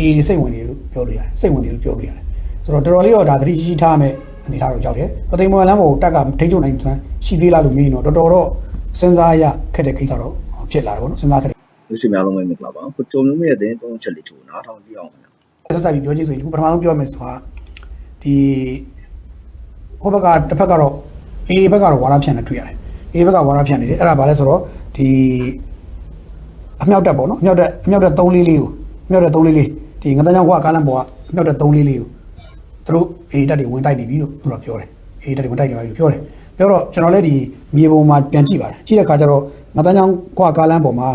အေးစိတ်ဝင်နေလို့ပြောလို့ရတယ်စိတ်ဝင်နေလို့ပြောလို့ရတယ်ဆိုတော့တော်တော်လေးတော့ဒါသတိရှိထားမယ်အနေထားတော့ရောက်တယ်ပသိမ်မော်လမ်းပေါ်တက်ကထိန်းချုပ်နိုင်စွမ်းရှိသေးလားလို့မေးရင်တော့တော်တော်တော့စဉ်းစားရခက်တဲ့ကိစ္စတော့ဖြစ်လာတယ်ပေါ့နော်စဉ်းစားခက်တဲ့လူရှင်များလုံးပဲမင်္ဂလာပါကိုကြုံမျိုးရဲ့တဲ့သုံးချက်လေးချိုးနားထောင်ကြည့်အောင်ခင်ဗျာဆက်ဆက်ပြီးပြောချင်းဆိုရင်ဒီခုပထမဆုံးပြောမယ်ဆိုတာဒီဟိုဘက်ကတစ်ဖက်ကတော့အေးဘက်ကတော့ဝါရဖြန့်နေတွေ့ရတယ်အေးဘက်ကဝါရဖြန့်နေတယ်အဲ့ဒါဘာလဲဆိုတော့ဒီအမြောက်တက်ပေါ့နော်အမြောက်တက်အမြောက်တက်3လေးလေးကိုအမြောက်တက်3လေးလေး ဒီငတန်းချောင်းကွာကားလမ်းပေါ်ကအမြောက်တက်3လေးလေးကိုသူတို့အေးတက်တွေဝင်တိုက်နေပြီလို့သူတို့ပြောတယ်အေးတက်တွေဝင်တိုက်နေပြီလို့ပြောတယ်ပြောတော့ကျွန်တော်လည်းဒီမြေပုံမှာပြန်ကြည့်ပါတယ်ကြည့်တဲ့အခါကျတော့ငတန်းချောင်းကွာကားလမ်းပေါ်မှာ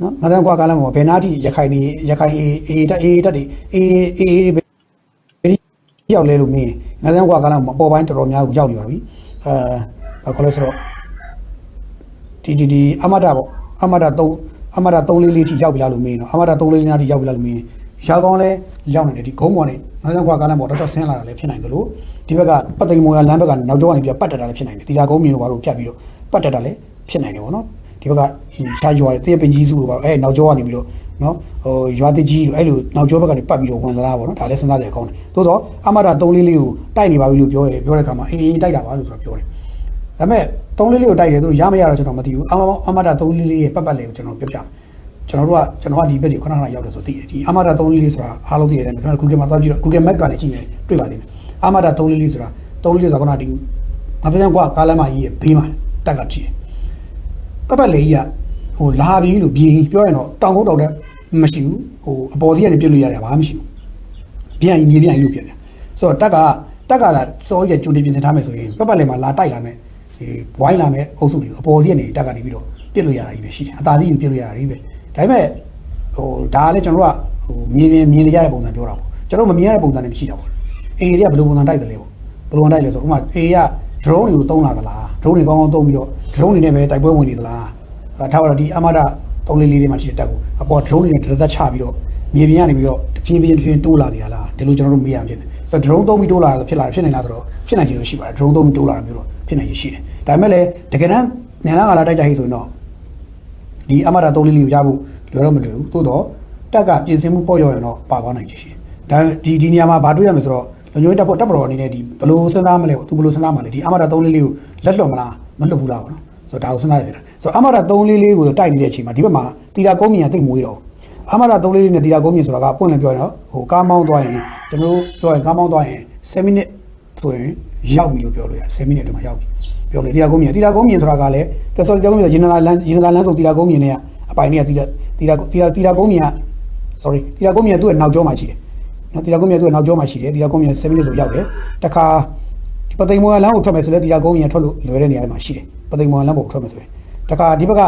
နော်ငတန်းကွာကားလမ်းပေါ်မှာဘယ်နာတိရခိုင်နေရခိုင်အေးအေးတက်အေးတက်တွေအေးအေးအေးရောက်လဲလို့မင်းငါးစမ်းကွာကလည်းအပေါ်ပိုင်းတော်တော်များကိုရောက်နေပါပြီအဲဘာခေါ်လဲဆိုတော့ဒီဒီဒီအမတာပေါ့အမတာ3အမတာ3လေးလေးထိရောက်ပြီလားလို့မင်းနော်အမတာ3လေးလေးနားထိရောက်ပြီလားလို့မင်း ရောက်ကောင်းလဲရောက်နေတယ်ဒီဂုံးပေါ်နေငါးစမ်းကွာကလည်းပေါ့တော်တော်ဆင်းလာတာလည်းဖြစ်နိုင်တယ်လို့ဒီဘက်ကပတ်သိမ်မော်ရလမ်းဘက်ကနောက်ကျောကနေပြပတ်တက်တာလည်းဖြစ်နိုင်တယ်တီလာကုန်းမြင်လို့ဘာလို့ဖြတ်ပြီးတော့ပတ်တက်တာလည်းဖြစ်နိုင်တယ်ပေါ့နော်ဒီဘက်ကရှားရွာတည့်ပင်ကြီးစုလို့ပါအဲနောက်ကျောကနေပြီးတော့နော်ဟိုရွာတကြီးလို့အဲ့လိုနောက်ကျောဘက်ကနေပတ်ပြီးတော့ဝင်လာတာပေါ့နော်ဒါလည်းစဉ်းစားတယ်ကောင်းတယ်သို့တော့အမတာ3လေးလေးကိုတိုက်နေပါပြီလို့ပြောတယ်ပြောတဲ့အခါမှာအေးအေးတိုက်တာပါလို့ဆိုတော့ပြောတယ်ဒါပေမဲ့3လေးလေးကိုတိုက်တယ်သူတို့ရမရတော့ကျွန်တော်မသိဘူးအမအမတာ3လေးလေးရဲ့ပတ်ပတ်လေးကိုကျွန်တော်ပြပြမယ် ကျွန်တော်တို့ကကျွန်တော်ကဒီဘက်ကြီးခဏခဏရောက်တယ်ဆိုသိတယ်ဒီအမတာ3လေးလေးဆိုတာအားလုံးသိရတယ်ကျွန်တော် Google မှာသွားကြည့်တော့ Google Map ကနေကြည့်ရင်တွေ့ပါလိမ့်မယ်အမတာ3လေးလေးဆိုတာ3လေးလေးဆိုတာကဒီငါတန်းကွာကားလမ်းမကြီးရဲ့ဘေးမှာတက်ကကြည့်တယ်ပတ်ပတ်လေးကြီးကဟိုလာပြီလို့ပြေးပြောရင်တော့တောင်ကုန်းတောင်တက်မရှိဘူးဟိုအပေါ်စီကနေပြစ်လို့ရတယ်ဘာမှမရှိဘူးပြန်ကြီးမြေပြန်ကြီးလို့ပြင်တယ်ဆိုတော့တက်ကတက်ကလာစောကြီးကကြိုတင်ပြင်ဆင်ထားမယ်ဆိုရင်ပတ်ပတ်လေးမှာလာတိုက်လာမယ်ဒီဝိုင်းလာမယ်အုပ်စုတွေအပေါ်စီကနေတက်ကနေပြီးတော့ပြစ်လို့ရတာကြီးပဲရှိတယ်အသာစီးကိုပြစ်လို့ရတာကြီးပဲ ဒါပေမဲ့ဟိုဒါကလည်းကျွန်တော်တို့ကဟိုမြေပြင်မြင်နေရတဲ့ပုံစံပြောတာပေါ့ကျွန်တော်မမြင်ရတဲ့ပုံစံနဲ့မရှိတာပေါ့အေးတွေကဘယ်လိုပုံစံတိုက်တယ်လဲပေါ့ဘယ်လိုတိုက်လဲဆိုဥပမာအေးက drone တွေကိုတုံးလာသလား drone တွေကောင်းကောင်းတုံးပြီးတော့ drone တွေနဲ့ပဲတိုက်ပွဲဝင်နေသလားအဲထားပါတော့ဒီအမဒ3လေးလေးတွေမှာရှိတဲ့တက်ကိုအပေါ် drone တွေနဲ့တစ်သက်ချပြီးတော့မြေပြင်ကနေပြီးတော့တဖြည်းဖြည်းတဖြည်းတိုးလာနေရလားဒီလိုကျွန်တော်တို့မေးရမှာဖြစ်နေဆိုတော့ drone တုံးပြီးတိုးလာတာဖြစ်လာဖြစ်နေလားဆိုတော့ဖြစ်နိုင်ချင်လို့ရှိပါတယ် drone တုံးပြီးတိုးလာတာမျိုးတော့ဖြစ်နိုင်ချင်ရှိတယ်ဒါပေမဲ့လည်းတကယ်တမ်းမြန်လာကလာတိုက်ကြဟိဆိုရင်တော့ ဒီအမဒ3လေးလေးကိုရဖို့လွယ်တော့မလွယ်ဘူးသို့တော့တက်ကပြင်ဆင်မှုပေါ့ရော်ရင်တော့ပါသွားနိုင်ချင်ရှိတယ်ဒါဒီဒီနေရာမှာဘာတွေ့ရမလဲဆိုတော့လုံခြုံရေးတပ်ဖွဲ့တပ်မတော်အနေနဲ့ဒီဘယ်လိုစဉ်းစားမလဲပေါ့သူဘယ်လိုစဉ်းစားမလဲဒီအမဒ3လေးလေးကိုလက်လွတ်မလားမလွတ်ဘူးလားပေါ့နော်ဆိုတော့ဒါကိုစဉ်းစားရပြတာဆိုတော့အမဒ3လေးလေးကိုတိုက်နေတဲ့အချိန်မှာဒီဘက်မှာတီတာကုန်းမြင်သိပ်မွေးတော့အမဒ3လေးလေးနဲ့တီတာကုန်းမြင်ဆိုတာကပွင့်လင်းပြောရင်တော့ဟိုကားမောင်းသွားရင်ကျွန်တော်တို့ပြောရင်ကားမောင်းသွားရင်7မိနစ်ဆိုရင်ရောက်ပြီလို့ပြောလို့ရတယ်7မိနစ်အတွင်းမှာရောက်ပြီ ပြောလို့တီတာကုန်းမြင်တီတာကုန်းမြင်ဆိုတာကလည်းတက်ဆော်တီတာကုန်းမြင်ဆိုရင်နာလန်းရင်နာလန်းဆိုတီတာကုန်းမြင်နဲ့အပိုင်တွေကတီတာတီတာတီတာတီတာကုန်းမြင်က sorry တီတာကုန်းမြင်သူ့ရဲ့နောက်ကျောမှာရှိတယ်နော်တီလာကုန်းမြတ်သူကနောက်ကျောမှာရှိတယ်တီလာကုန်းမြတ်7မိနစ်ဆိုရောက်တယ်တခါဒီပသိမ်မော်လမ်းကိုထွက်မယ်ဆိုလဲတီလာကုန်းမြတ်ထွက်လို့လွယ်တဲ့နေရာတွေမှာရှိတယ်ပသိမ်မော်လမ်းပေါ်ထွက်မယ်ဆိုရင်တခါဒီဘက်က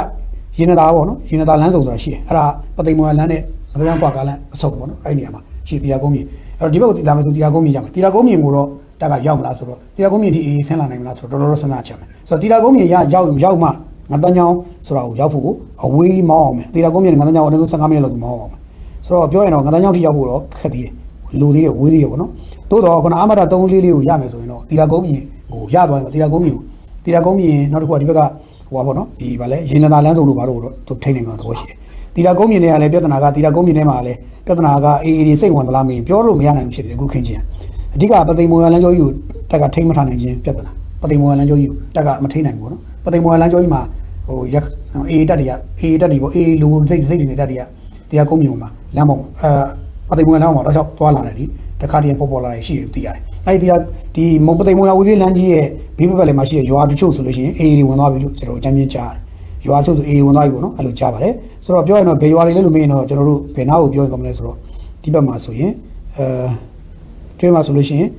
ရင်နသားပေါ့နော်ရင်နသားလမ်းစုံဆိုတာရှိတယ်အဲ့ဒါပသိမ်မော်လမ်းနဲ့မတရားကွာကားလမ်းအစုံပေါ့နော်အဲ့ဒီနေရာမှာရှိတီလာကုန်းမြတ်အဲ့တော့ဒီဘက်ကိုတီလာမယ်ဆိုတီလာကုန်းမြတ်ရမယ်တီလာကုန်းမြတ်ကိုတော့ တက်ကရောက်မလားဆိုတော့တီလာကုန်းမြတ်ဒီအေးဆင်းလာနိုင်မလားဆိုတော့တော်တော်စဉ်းစားချက်မယ်ဆိုတော့တီလာကုန်းမြတ်ရရောက်ရောက်မှငါတန်းချောင်းဆိုတာကိုရောက်ဖို့အဝေးမောင်းအောင်မယ်တီလာကုန်းမြတ်ငါတန်းချောင်းအနည်းဆုံး15မိနစ်လောက်မောင်းအောင်မယ်ဆိုတော့ပြောရင်တော့ငါတန်းချောင်းထိရောက်ဖို့တော့ခက်သေးတယ်လူသေးတယ်ဝေးသေးတယ်ပေါ့နော်တိုးတော့ခုနအမတာ3လေးလေးကိုရမယ်ဆိုရင်တော့တီလာကုန်းမြင်ဟိုရသွားရင်တီလာကုန်းမြင်တီလာကုန်းမြင်နောက်တစ်ခုကဒီဘက်ကဟိုပါပေါ့နော်ဒီဗာလဲရေနသာလန်းစုံလို့ပါတော့သူထိနေမှာသဘောရှိတယ်တီလာကုန်းမြင်တွေကလည်းပြဿနာကတီလာကုန်းမြင်ထဲမှာလည်းပြဿနာကအေးအေးတွေစိတ်ဝင်သလားမင်းပြောလို့မရနိုင်ဖြစ်တယ်အခုခင်းချင်း အဓိကပသိမ်မော်လန်းကျော်ကြီးကိုတက်ကထိမ့်မထားနိုင်ခြင်းပြဿနာပသိမ်မော်လန်းကျော်ကြီးကိုတက်ကမထိနိုင်ဘူးနော်ပသိမ်မော်လန်းကျော်ကြီးမှာဟိုရက်အေးတက်တွေကအေးတက်တွေပေါ့အေးလူစိတ်စိတ်တွေနဲ့တက်တွေကတီလာကုန်းမြင်မှာလမ်းပေါ်အဲပသိမ်မော်လန်းမှာတော့သွားလာတယ်ဒီတခါတည်းပေါ်ပေါ်လာရရှိတယ်သိရတယ်။အဲဒီကဒီမုတ်ပသိမ်မွေဝေးပြေးလမ်းကြီးရဲ့ဘေးဘက်ဘက်လည်းမှာရှိတဲ့ရွာတချို့ဆိုလို့ရှိရင်အေးတွေဝင်သွားပြီလို့ကျွန်တော်အကြမ်းမြင်ကြားတယ်။ရွာတချို့ဆိုအေးဝင်သွားပြီပေါ့နော်အဲ့လိုကြားပါတယ်။ဆိုတော့ပြောရင်တော့ဘယ်ရွာတွေလဲလို့မေးရင်တော့ကျွန်တော်တို့ဘယ်နာကိုပြောရင်ကောင်းမလဲဆိုတော့ဒီဘက်မှာဆိုရင်အဲ တွေ့မှာဆိုလို့ရှိရင်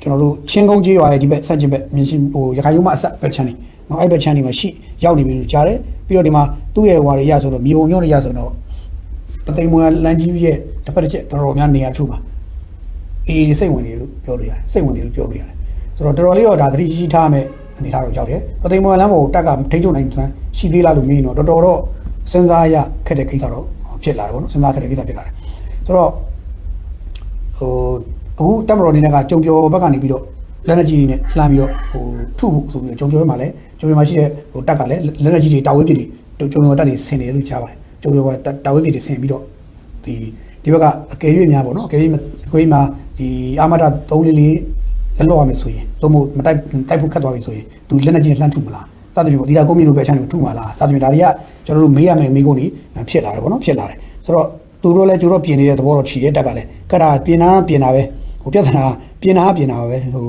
ကျွန်တော်တို့ချင်းကုန်းကြီးရွာရဲ့ဒီဘက်ဆက်ချင်းဘက်မြင်းရှင်ဟိုရခိုင်ရုံးမှာအဆက်ဘက်ချမ်းနေနော်အဲ့ဘက်ချမ်းနေမှာရှိရောက်နေပြီလို့ကြားတယ်ပြီးတော့ဒီမှာသူ့ရဲ့ဟွာတွေရဆိုတော့မြေပုံညော့တွေရဆိုတော့ပသိမ်မွေလန်ကြီးရဲ့တစ်ဖက်တစ်ချက်တော်တော်များနေရာထုမှာအေးစိတ်ဝင်နေလို့ပြောလို့ရတယ်စိတ်ဝင်နေလို့ပြောလို့ရတယ်ဆိုတော့တော်တော်လေးတော့ဒါသတိရှိထားမယ်အနေထားတော့ရောက်တယ်ပသိမ်မွေလန်ပေါ်တက်ကထိန်းချုပ်နိုင်စွမ်းရှိသေးလားလို့မေးရင်တော့တော်တော်တော့စဉ်းစားရခက်တဲ့ကိစ္စတော့ဖြစ်လာတယ်ပေါ့နော်စဉ်းစားခက်တဲ့ကိစ္စဖြစ်လာတယ်ဆိုတော့ ဟိုအခုတက်မတော်အနေနဲ့ကကြုံပြောဘက်ကနေပြီးတော့လက်နက်ကြီးနဲ့လှမ်းပြီးတော့ဟိုထုဖို့ဆိုပြီးတော့ကြုံပြောမှာလည်းကြုံပြောမှာရှိတဲ့ဟိုတက်ကလည်းလက်နက်ကြီးတွေတာဝေးပစ်တွေကြုံပြောတက်တွေဆင်တယ်လို့ကြားပါတယ်ကြုံပြောကတာဝေးပစ်တွေဆင်ပြီးတော့ဟဒီဒီဘက်ကအကယ်၍များပေါ့နော်အကယ်၍မအကယ်၍မှာဒီအာမတာ3လေးလေးလက်လော့ရမယ်ဆိုရင်တော့မဟုတ်မတိုက်တိုက်ဖို့ခတ်သွားပြီဆိုရင်သူလက်နဲ့ချင်းလှမ်းထုမလားစသဖြင့်ပေါ့ဒီလာကုန်းမြေလိုပဲအချမ်းကိုထုမှာလားစသဖြင့်ဒါတွေကကျွန်တော်တို့မေးရမယ်မေးခွန်းကြီးဖြစ်လာတယ်ပေါ့နော်ဖြစ်လာတယ်ဆိုတော့ သူတို့လည်းကျတို့ပြင်နေတဲ့သဘောတော့ချီတဲ့တက်ကလည်းကတ်တာပြင်တာပြင်တာပဲဟိုပြဿနာပြင်တာပြင်တာပဲဟို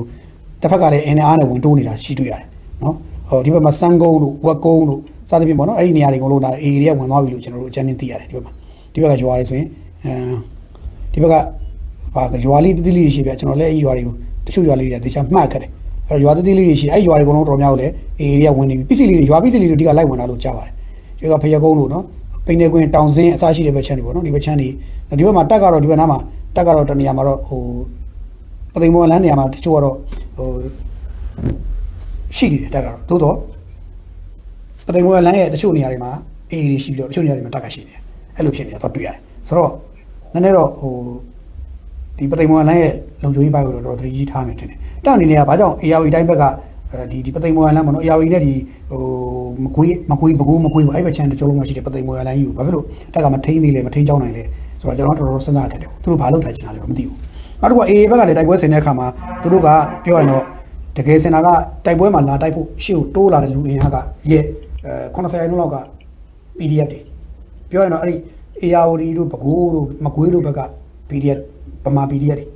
တစ်ဖက်ကလည်းအင်းအားနဲ့ဝင်တိုးနေတာရှိတွေ့ရတယ်နော်ဟိုဒီဘက်မှာစမ်းကုန်းတို့ဝက်ကုန်းတို့စသဖြင့်ပေါ့နော်အဲ့ဒီနေရာတွေအကုန်လုံးဒါအေရီတွေကဝင်သွားပြီလို့ကျွန်တော်တို့အကြမ်းသိရတယ်ဒီဘက်မှာဒီဘက်ကရွာတွေဆိုရင်အဲဒီဘက်ကဟာရွာလေးတိတိလေးရှိပြကျွန်တော်လည်းအဲ့ဒီရွာတွေကိုတချို့ရွာလေးတွေတေချာမှတ်ခဲ့တယ်အဲ့ရွာတိတိလေးတွေရှိအဲ့ရွာတွေအကုန်လုံးတော်များကိုလည်းအေရီတွေကဝင်နေပြီပစ္စည်းလေးတွေရွာပစ္စည်းလေးတွေအဓိကလိုက်ဝင်လာလို့ကြားပါတယ်ဒီကဖျက်ကုန်းတို့နော် ပိန်နေကွင်းတောင်စင်းအစားရှိတဲ့ဘက်ချမ်းတွေပေါ့နော်ဒီဘက်ချမ်းတွေဒီဘက်မှာတက်ကတော့ဒီဘက်နားမှာတက်ကတော့တနေရာမှာတော့ဟိုပသိမ်မောလမ်းနေရာမှာတချို့ကတော့ဟိုရှိနေတယ်တက်ကတော့သို့တော့ပသိမ်ဘောလမ်းရဲ့တချို့နေရာတွေမှာအေးအေးရှိပြီးတော့တချို့နေရာတွေမှာတက်ကရှိနေတယ်အဲ့လိုဖြစ်နေတာတော့တွေ့ရတယ်ဆိုတော့နည်းနည်းတော့ဟိုဒီပသိမ်ဘောလမ်းရဲ့လုံခြုံရေးဘက်ကိုတော့တော်တော်သတိကြီးထားမယ်ထင်တယ်တောက်အနေနဲ့ကဘာကြောင့် ARV တိုင်းဘက်ကအဲ ဒီဒီပသိမ်ဘောလမ်းပေါ့နော် ARV နဲ့ဒီဟိုမကွေးမကွေးဘကူးမကွေးပေါ့အဲ့ဘက်ချမ်းတချို့လုံးမရှိတဲ့ပသိမ်ဘောလမ်းကြီးကိုဘာဖြစ်လို့တက်ကမထိန်းသေးလဲမထိန်းချောင်းနိုင်လဲဆိုတော့ကျွန်တော်တော်တော်စဉ်းစားခဲ့တယ်သူတို့ဘာလုပ်ထားချင်တာလဲမသိဘူးနောက်တစ်ခုက AA ဘက်ကလည်းတိုက်ပွဲဆင်တဲ့အခါမှာသူတို့ကပြောရင်တော့တကယ်စင်တာကတိုက်ပွဲမှာလာတိုက်ဖို့ရှေ့ကိုတိုးလာတဲ့လူအင်အားကရဲ့အဲ90ရာခိုင်နှုန်းလောက်က PDF တွေပြောရင်တော့အဲ့ဒီ ARD တို့ဘကိုးတို့မကွေးတို့ဘက်က PDF ဗမာ PDF တွေ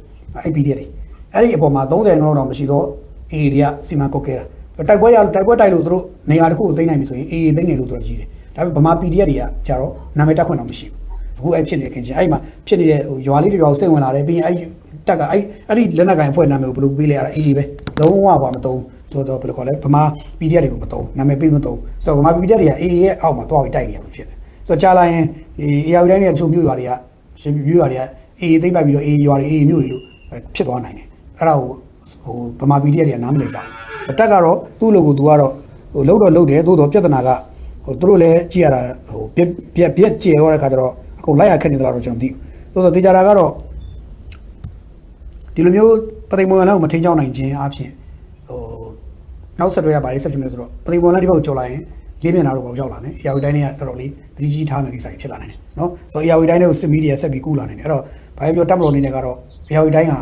အဲ့ PDF တွေအဲ့ဒီအပေါ်မှာ30ရာခိုင်နှုန်းလောက်တော့မရှိတော့ AA တွေကစီမံကုတ်ခဲ့တာတိုက်ပွဲရတိုက်ပွဲတိုက်လို့သူတို့နေရာတစ်ခုကိုသိမ်းနိုင်ပြီဆိုရင် AA သိမ်းတယ်လို့သူတို့ကြီးတယ်ဒါပေမဲ့ဗမာ PDF တွေကကြတော့နာမည်တက်ခွင့်တော့မရှိဘူးအခုအဲ့ဖြစ်နေခင်ချင်းအဲ့မှာဖြစ်နေတဲ့ဟိုရွာလေးတွေရွာကိုစိတ်ဝင်လာတယ်ပြီးရင်အဲ့တက်ကအဲ့အဲ့ဒီလက်နက်ကိုင်အဖွဲ့နာမည်ကိုဘယ်လိုပေးလဲရတာ AA ပဲလုံးဝဘာမတုံးတော်တော်ဘယ်လိုခေါ်လဲဗမာ PDF တွေကိုမတုံးနာမည်ပေးမတုံးဆိုတော့ဗမာ PDF တွေက AA ရဲ့အောက်မှာတွားပြီးတိုက်နေရမှာဖြစ်တယ်ဆိုတော့ကြာလာရင်ဒီ AR တိုင်းရဲ့တချို့မြို့ရွာတွေကရှင်မြို့ရွာတွေက AA သိမ့်ပတ်ပြီးတော့ AA ရွာတွေ AA မြို့တွေလို့ဖြစ်သွားနိုင်တယ်အဲ့ဒါကို ဟိုဗမာ PDF တွေကနားမလည်ကြဘူးဆိုတော့တက်ကတော့သူ့လိုကိုသူကတော့ဟိုလုံးတော့လုံးတယ်သို့တော့ပြဿနာကဟိုသူတို့လည်းကြည့်ရတာဟိုပြက်ပြက်ပြက်ကျေရောတဲ့ခါကျတော့အကုန်လိုက်ရခက်နေသလားတော့ကျွန်တော်မသိဘူးသို့တော့တေချာတာကတော့ဒီလိုမျိုးပသိမ်မွန်လန်းကိုမထိန်းချောင်းနိုင်ခြင်းအပြင်ဟိုနောက်ဆက်တွဲရပါလိမ့်ဆက်ဖြစ်မယ်ဆိုတော့ပသိမ်မွန်လန်းဒီဘက်ကိုကြော်လာရင်လေးမျက်နှာတော့ရောက်လာတယ်။ AR တိုင်းတွေကတော်တော်လေးသတိကြီးထားမယ်ကိစ္စကြီးဖြစ်လာနိုင်တယ်နော်။ဆိုတော့ AR တိုင်းတွေကိုစစ်မီဒီယာဆက်ပြီးကူးလာနိုင်တယ်။အဲ့တော့ဘာပြောတက်မလို့နေနဲ့ကတော့ AR တိုင်းဟာ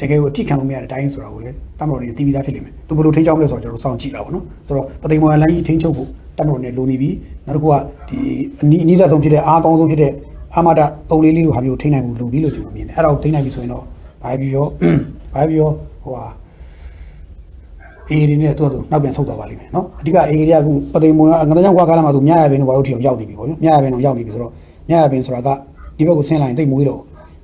တကယ်ကိုအထိခံလို့မရတဲ့အတိုင်းဆိုတာကိုလေတက်မလို့နေတီးပြီးသားဖြစ်လိမ့်မယ်။သူဘယ်လိုထိန်းချောင်းမလဲဆိုတော့ကျွန်တော်တို့စောင့်ကြည့်တာပေါ့နော်။ဆိုတော့ပသိမ်မွန်လန်းကြီးထိန်းချုပ်ဖို့တက်မလို့နေလိုနေပြီးနောက်တစ်ခုကဒီအနီးအနီးသက်ဆုံးဖြစ်တဲ့အားကောင်းဆုံးဖြစ်တဲ့အာမတာတုံလေးလေးလိုဟာမျိုးထိန်းနိုင်မှုလိုပြီးလို့ကျွန်တော်မြင်တယ်။အဲ့ဒါကိုထိန်းနိုင်ပြီဆိုရင်တော့ဘာပြောဘာပြောဟိုဟာအေးဒီနဲ့တော့နောက်ပြန်ဆုတ်သွားပါလိမ့်မယ်နော်အဓိကအေးရီကအခုပသိမ်မွန်ကငါးကြောင်ကွာကားလာမှာသူမြရပင်တို့ဘာလို့ထီအောင်ရောက်နေပြီပေါ့နော်မြရပင်တော့ရောက်နေပြီဆိုတော့မြရပင်ဆိုတာကဒီဘက်ကိုဆင်းလာရင်တိတ်မွေးတော့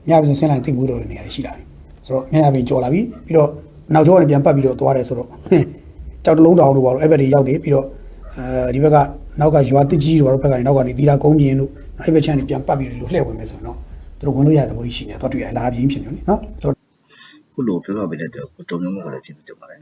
မြရပင်ဆိုဆင်းလာရင်တိတ်မွေးတော့တဲ့နေရာတွေရှိလာပြီ ဆိုတော့မြရပင်ကြော်လာပြီပြီးတော့နောက်ကျောကနေပြန်ပတ်ပြီးတော့သွားတယ်ဆိုတော့ဟင်းကြောက်တလုံးတောင်တို့ဘာလို့အဲ့ဘက်တွေရောက်နေပြီးတော့အဲဒီဘက်ကနောက်ကရွာတစ်ကြီးတို့ဘာလို့ဘက်ကနေနောက်ကနေသီတာကုန်းပြင်းတို့အဲ့ဘက်ချမ်းနေပြန်ပတ်ပြီးလို့လှည့်ဝင်မယ်ဆိုတော့သူတို့ဝင်လို့ရတဲ့သဘောရှိနေတော့တွေ့ရလာပြင်းဖြစ်နေလို့နော်ဆိုတော့ခုလိုပြောပြပေးတဲ့အတွက်ကိုတုံ့ပြန်မှုကလည်းကျေးဇူးတင်ပါတယ်